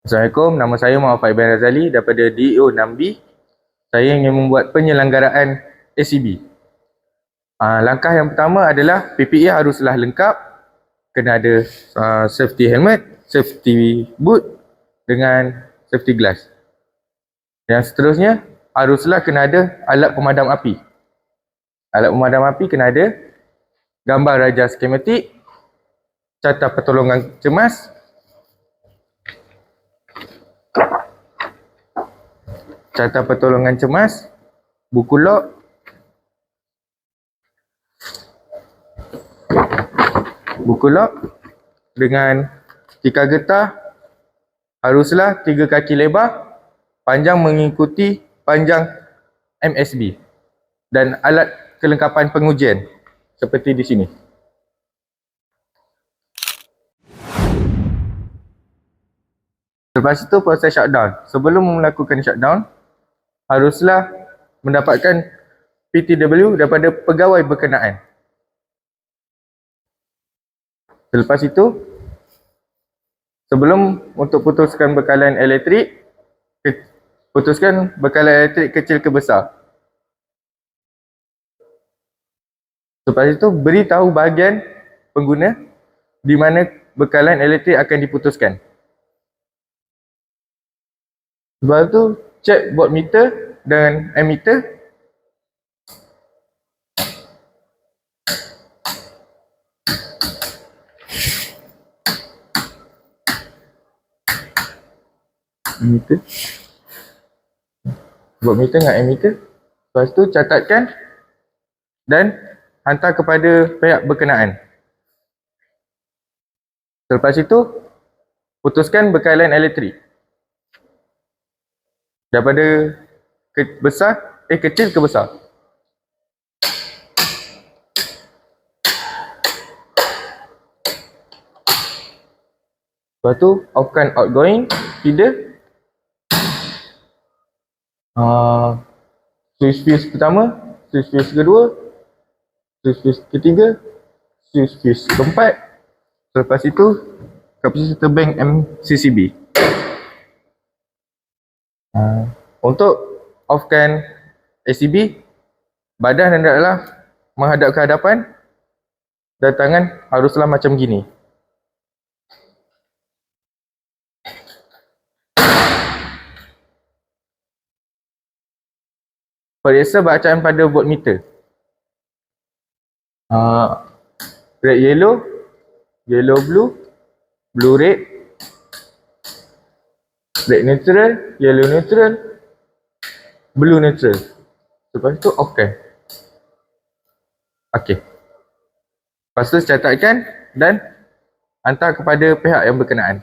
Assalamualaikum, nama saya Muhammad Faiban Razali daripada DEO 6B. Saya ingin membuat penyelenggaraan ACB. Uh, langkah yang pertama adalah PPE haruslah lengkap. Kena ada uh, safety helmet, safety boot dengan safety glass. Yang seterusnya, haruslah kena ada alat pemadam api. Alat pemadam api kena ada gambar raja skematik, carta pertolongan cemas, carta pertolongan cemas, buku log, buku log dengan tika getah haruslah tiga kaki lebar, panjang mengikuti panjang MSB dan alat kelengkapan pengujian seperti di sini. Lepas itu proses shutdown. Sebelum melakukan shutdown, haruslah mendapatkan PTW daripada pegawai berkenaan. Selepas itu, sebelum untuk putuskan bekalan elektrik, putuskan bekalan elektrik kecil ke besar. Selepas itu, beritahu bahagian pengguna di mana bekalan elektrik akan diputuskan. Lepas tu, cek bot meter dan ammeter. Ammeter. Bot meter dengan ammeter. Lepas tu, catatkan dan hantar kepada pihak berkenaan. Selepas itu, putuskan bekalan elektrik. Daripada ke besar, eh kecil ke besar. Lepas tu, offkan outgoing, feeder. Uh, switch fuse pertama, switch fuse kedua, switch fuse ketiga, switch fuse keempat. Selepas itu, kapasitor bank MCCB. Uh, untuk offkan ACB, badan hendaklah menghadap ke hadapan dan tangan haruslah macam gini. Periksa bacaan pada voltmeter. Uh, red yellow, yellow blue, blue red, red neutral, yellow neutral, blue neutral. Lepas tu kan. Okey. Lepas tu catatkan dan hantar kepada pihak yang berkenaan.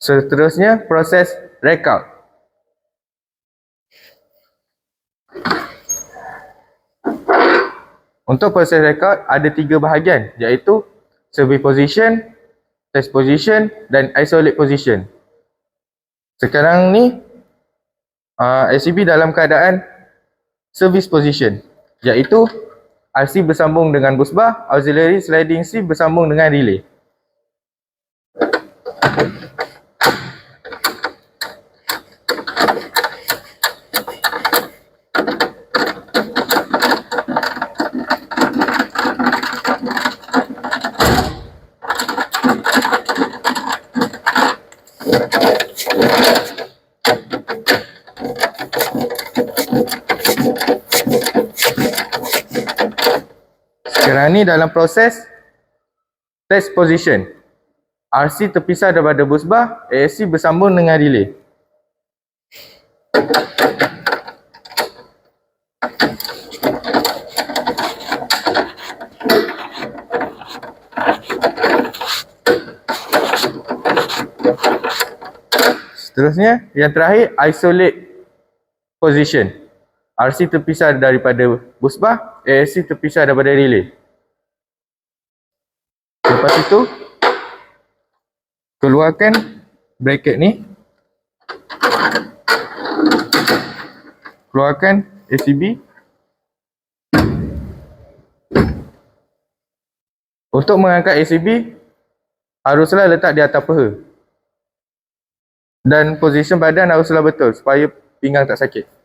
Seterusnya proses record. Untuk proses record ada tiga bahagian iaitu survey position, test position dan isolate position. Sekarang ni uh, SCB dalam keadaan service position iaitu RC bersambung dengan bus bar, auxiliary sliding C bersambung dengan relay. Sekarang ni dalam proses test position. RC terpisah daripada bus bar, ASC bersambung dengan relay. Seterusnya, yang terakhir isolate position. RC terpisah daripada bus bar, ASC terpisah daripada relay. Lepas itu, keluarkan bracket ni. Keluarkan ACB. Untuk mengangkat ACB, haruslah letak di atas peha. Dan position badan haruslah betul supaya pinggang tak sakit.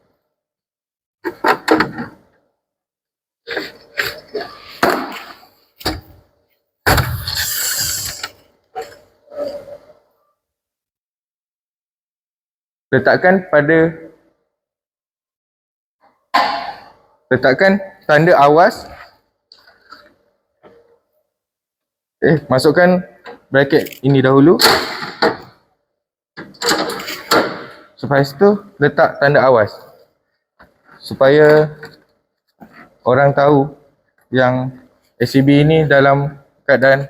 Letakkan pada letakkan tanda awas. Eh masukkan bracket ini dahulu. Lepas tu letak tanda awas. Supaya orang tahu yang ACB ini dalam keadaan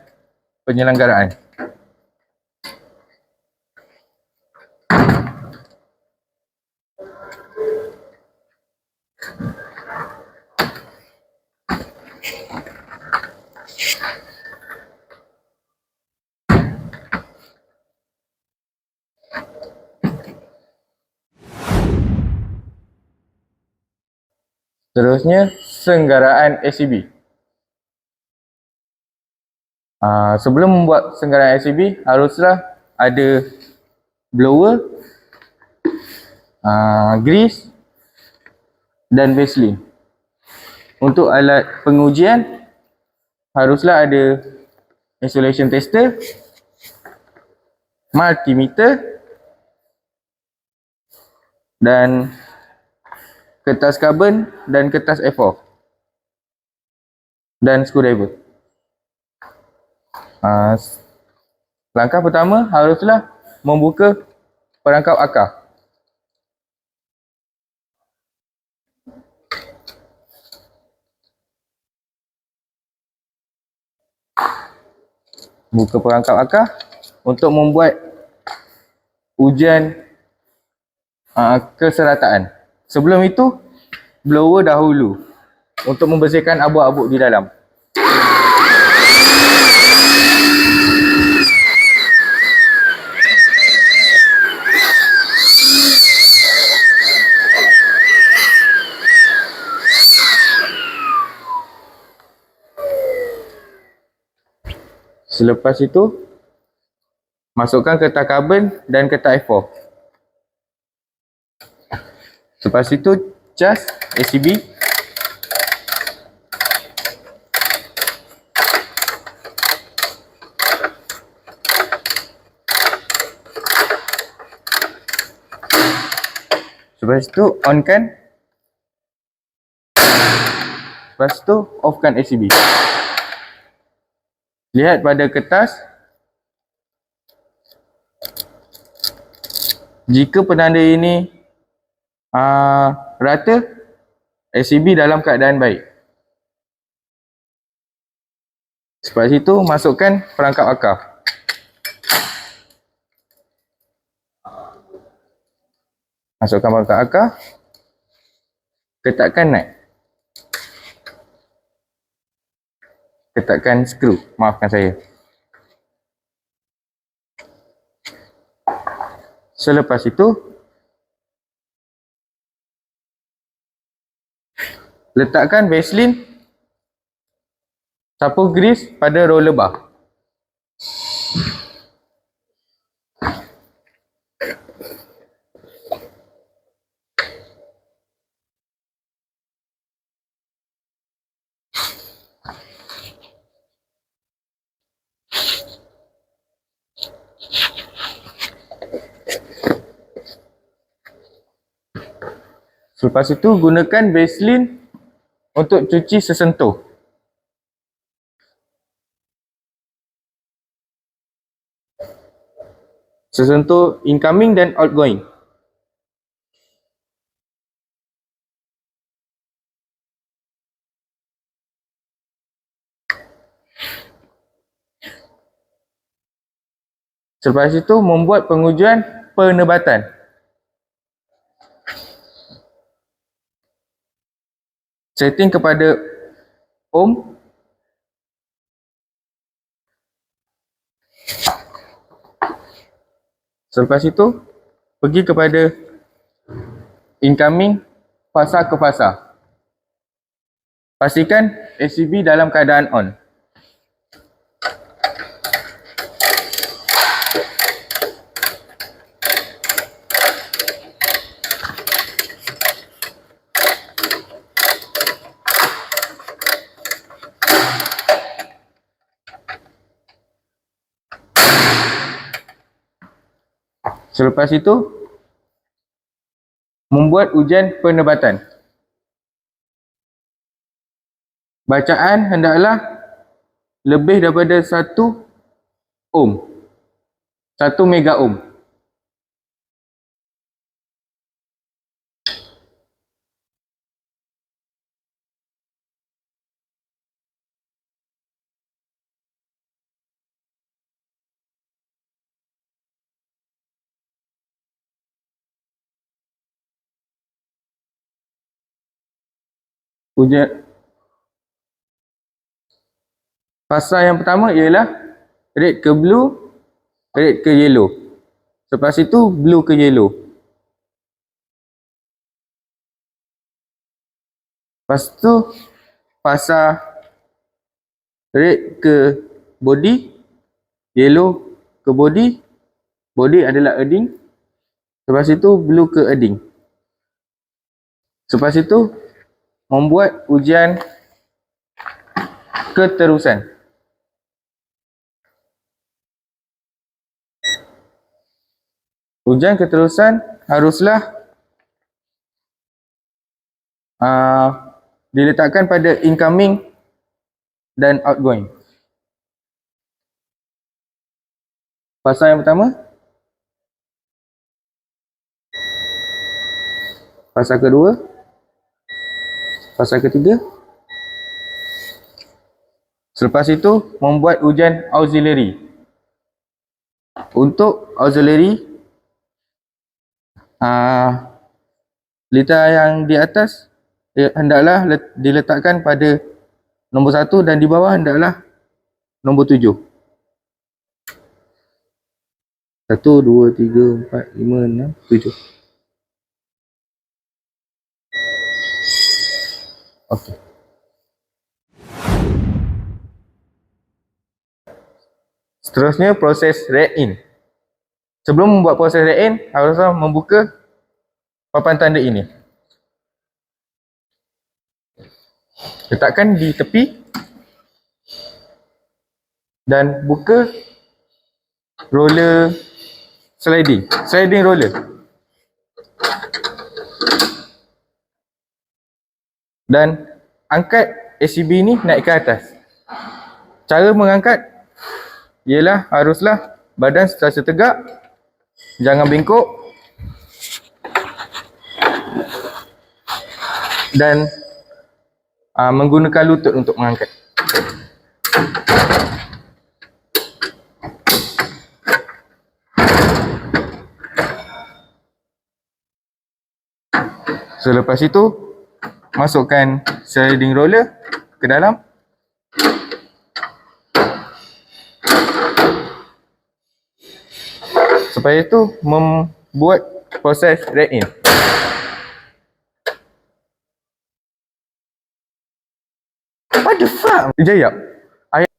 penyelenggaraan. Seterusnya, senggaraan ACB. Uh, sebelum membuat senggaraan ACB, haruslah ada blower, uh, grease dan Vaseline. Untuk alat pengujian, haruslah ada insulation tester, multimeter dan kertas karbon dan kertas A4 dan screwdriver. Uh, langkah pertama haruslah membuka perangkap akar. Buka perangkap akar untuk membuat ujian uh, keserataan. Sebelum itu, blower dahulu untuk membersihkan abu-abu di dalam. Selepas itu, masukkan kertas karbon dan kertas A4. Lepas itu cas ACB Lepas itu on kan? Lepas itu off kan ACB Lihat pada kertas. Jika penanda ini uh, rata ACB dalam keadaan baik. Sebab itu masukkan perangkap akar. Masukkan perangkap akar. Ketatkan nut. Ketatkan skru. Maafkan saya. Selepas itu, letakkan Vaseline sapu grease pada roller bar. Selepas itu gunakan Vaseline untuk cuci sesentuh. Sesentuh incoming dan outgoing. Selepas itu membuat pengujian penebatan. Setting kepada ohm selepas itu pergi kepada incoming fasa ke fasa pastikan ACB dalam keadaan on Selepas itu membuat ujian penebatan. Bacaan hendaklah lebih daripada 1 ohm. 1 mega ohm. Ujian Fasa yang pertama ialah red ke blue, red ke yellow. Selepas itu blue ke yellow. Lepas tu fasa red ke body, yellow ke body, body adalah earthing. Lepas itu blue ke earthing. Selepas itu membuat ujian keterusan. Ujian keterusan haruslah uh, diletakkan pada incoming dan outgoing. Fasa yang pertama. Fasa kedua. Fasa ketiga. Selepas itu membuat ujian auxiliary. Untuk auxiliary uh, liter yang di atas hendaklah let, diletakkan pada nombor satu dan di bawah hendaklah nombor tujuh. Satu, dua, tiga, empat, lima, enam, tujuh. Okey. Seterusnya proses read in. Sebelum membuat proses read in, haruslah membuka papan tanda ini. Letakkan di tepi dan buka roller sliding, sliding roller. Dan angkat ACB ni naik ke atas. Cara mengangkat ialah haruslah badan sentiasa tegak, jangan bengkok dan uh, menggunakan lutut untuk mengangkat. Selepas itu, masukkan sliding roller ke dalam. Supaya itu membuat proses read in. What the fuck? Jaya. Ayat.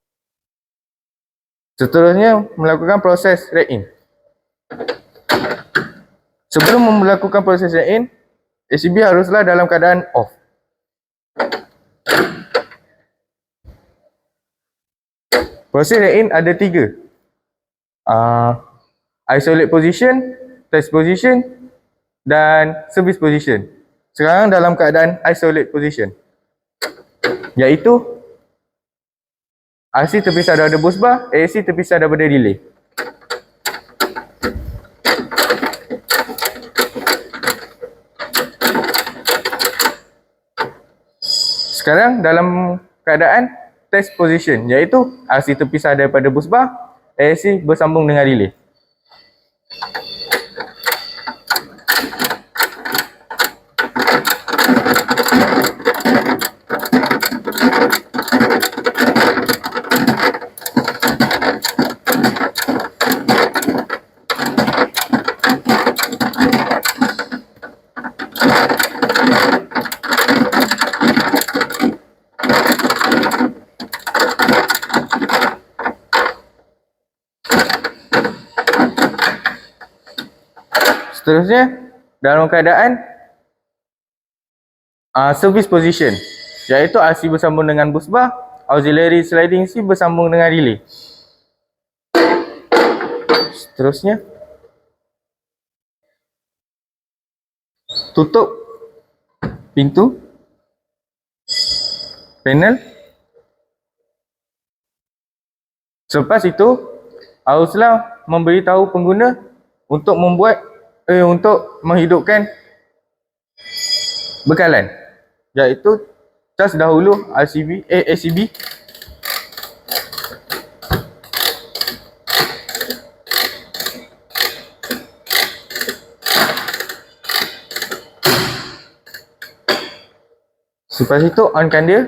Seterusnya melakukan proses read in. Sebelum melakukan proses read in, ACB haruslah dalam keadaan off. Proses read in ada tiga. Uh, isolate position, test position dan service position. Sekarang dalam keadaan isolate position iaitu RC terpisah daripada bus bar, AC terpisah daripada relay. Sekarang dalam keadaan test position iaitu RC terpisah daripada bus bar, AC bersambung dengan relay. Seterusnya. Dalam keadaan uh, service position iaitu RC bersambung dengan bus bar, auxiliary sliding C bersambung dengan relay. Seterusnya. Tutup pintu. Panel. Selepas itu haruslah memberitahu pengguna untuk membuat eh untuk menghidupkan bekalan iaitu cas dahulu RCB eh ACB Selepas itu onkan dia.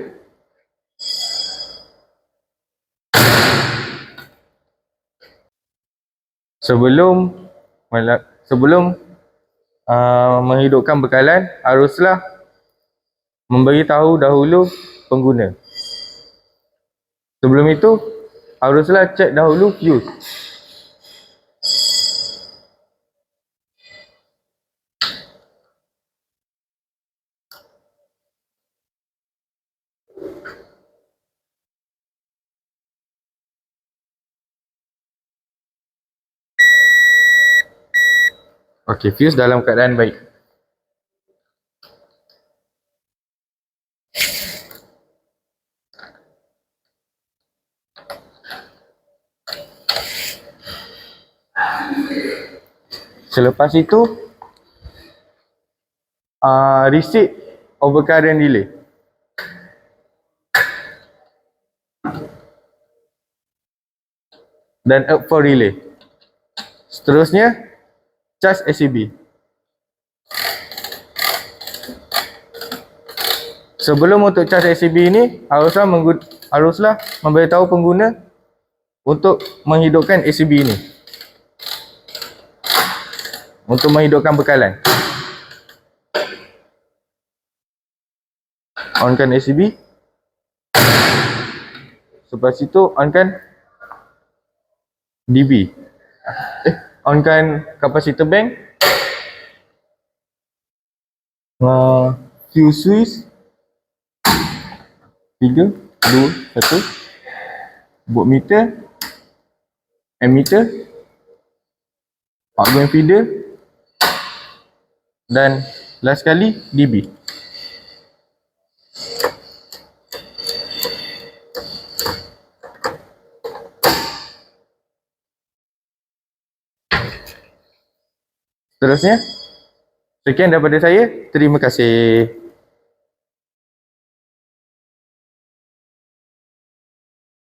Sebelum mela- sebelum uh, menghidupkan bekalan haruslah memberitahu dahulu pengguna. Sebelum itu haruslah cek dahulu fuse. Okey, fuse dalam keadaan baik. Selepas itu uh, reset overcurrent delay. Dan up for relay. Seterusnya charge ACB. Sebelum untuk charge ACB ini haruslah haruslah memberitahu pengguna untuk menghidupkan ACB ini. Untuk menghidupkan bekalan. Onkan ACB. Selepas itu onkan DB. Eh, onkan capacitor bank. Uh, fuse switch. Tiga, dua, satu. Voltmeter. Ammeter. Outgoing feeder. Dan last sekali DB. Seterusnya, sekian daripada saya. Terima kasih.